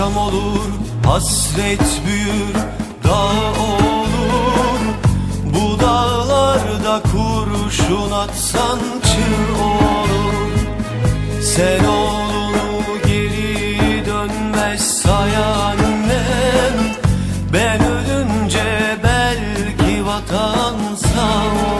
akşam olur hasret büyür dağ olur. Bu dağlarda kurşun atsan çığ olur. Sen oğlunu geri dönmez sayan Ben ölünce belki vatan sağ olur